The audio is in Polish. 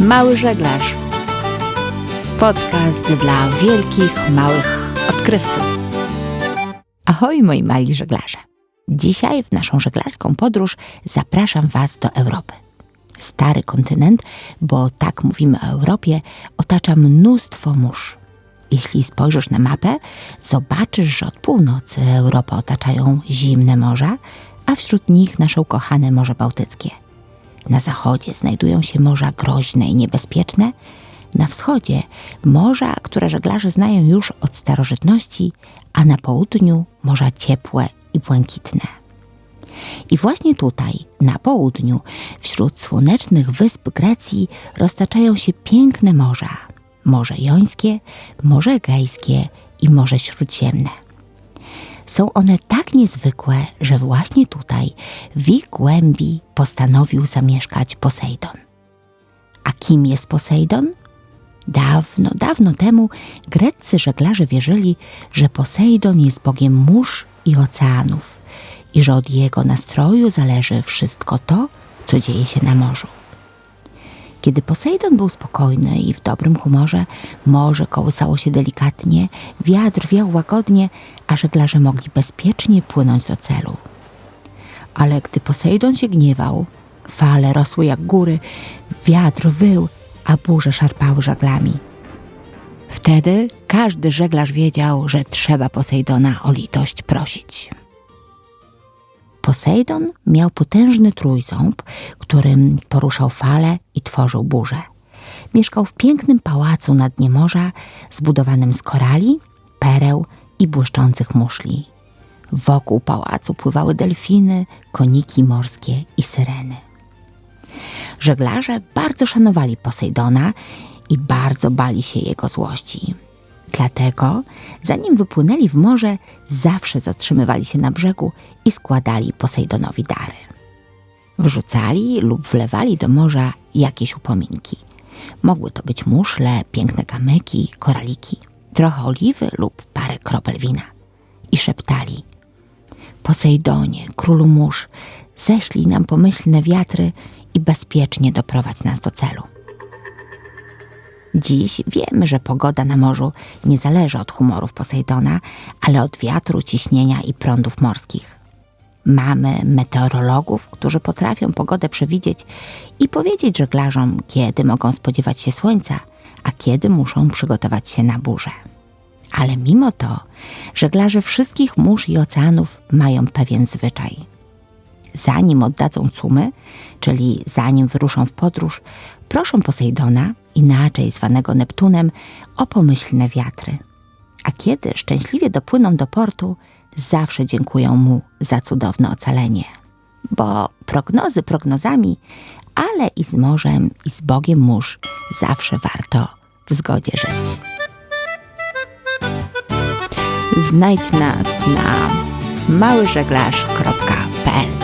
Mały żeglarz. Podcast dla wielkich, małych odkrywców. Ahoj, moi mali żeglarze. Dzisiaj w naszą żeglarską podróż zapraszam Was do Europy. Stary kontynent, bo tak mówimy o Europie, otacza mnóstwo mórz. Jeśli spojrzysz na mapę, zobaczysz, że od północy Europę otaczają zimne morza, a wśród nich nasze ukochane Morze Bałtyckie. Na zachodzie znajdują się morza groźne i niebezpieczne, na wschodzie morza, które żeglarze znają już od starożytności, a na południu morza ciepłe i błękitne. I właśnie tutaj, na południu, wśród słonecznych wysp Grecji, roztaczają się piękne morza. Morze Jońskie, Morze Egejskie i Morze Śródziemne. Są one tak niezwykłe, że właśnie tutaj, w ich głębi, postanowił zamieszkać Posejdon. A kim jest Posejdon? Dawno, dawno temu greccy żeglarze wierzyli, że Posejdon jest bogiem mórz i oceanów i że od jego nastroju zależy wszystko to, co dzieje się na morzu. Kiedy Posejdon był spokojny i w dobrym humorze, morze kołysało się delikatnie, wiatr wiał łagodnie, a żeglarze mogli bezpiecznie płynąć do celu. Ale gdy Posejdon się gniewał, fale rosły jak góry, wiatr wył, a burze szarpały żaglami. Wtedy każdy żeglarz wiedział, że trzeba Posejdona o litość prosić. Posejdon miał potężny trójząb, którym poruszał fale i tworzył burze. Mieszkał w pięknym pałacu na dnie morza, zbudowanym z korali, pereł i błyszczących muszli. Wokół pałacu pływały delfiny, koniki morskie i syreny. Żeglarze bardzo szanowali Posejdona i bardzo bali się jego złości. Dlatego, zanim wypłynęli w morze, zawsze zatrzymywali się na brzegu i składali Posejdonowi dary. Wrzucali lub wlewali do morza jakieś upominki. Mogły to być muszle, piękne kamyki, koraliki, trochę oliwy lub parę kropel wina. I szeptali: Posejdonie, królu mórz, ześlij nam pomyślne wiatry i bezpiecznie doprowadź nas do celu. Dziś wiemy, że pogoda na morzu nie zależy od humorów Posejdona, ale od wiatru, ciśnienia i prądów morskich. Mamy meteorologów, którzy potrafią pogodę przewidzieć i powiedzieć żeglarzom, kiedy mogą spodziewać się słońca, a kiedy muszą przygotować się na burzę. Ale mimo to, żeglarze wszystkich mórz i oceanów mają pewien zwyczaj. Zanim oddadzą cumy, czyli zanim wyruszą w podróż, proszą Posejdona, inaczej zwanego Neptunem, o pomyślne wiatry. A kiedy szczęśliwie dopłyną do portu, zawsze dziękują mu za cudowne ocalenie. Bo prognozy prognozami, ale i z morzem, i z Bogiem mórz zawsze warto w zgodzie żyć. Znajdź nas na małyżeglarz.pl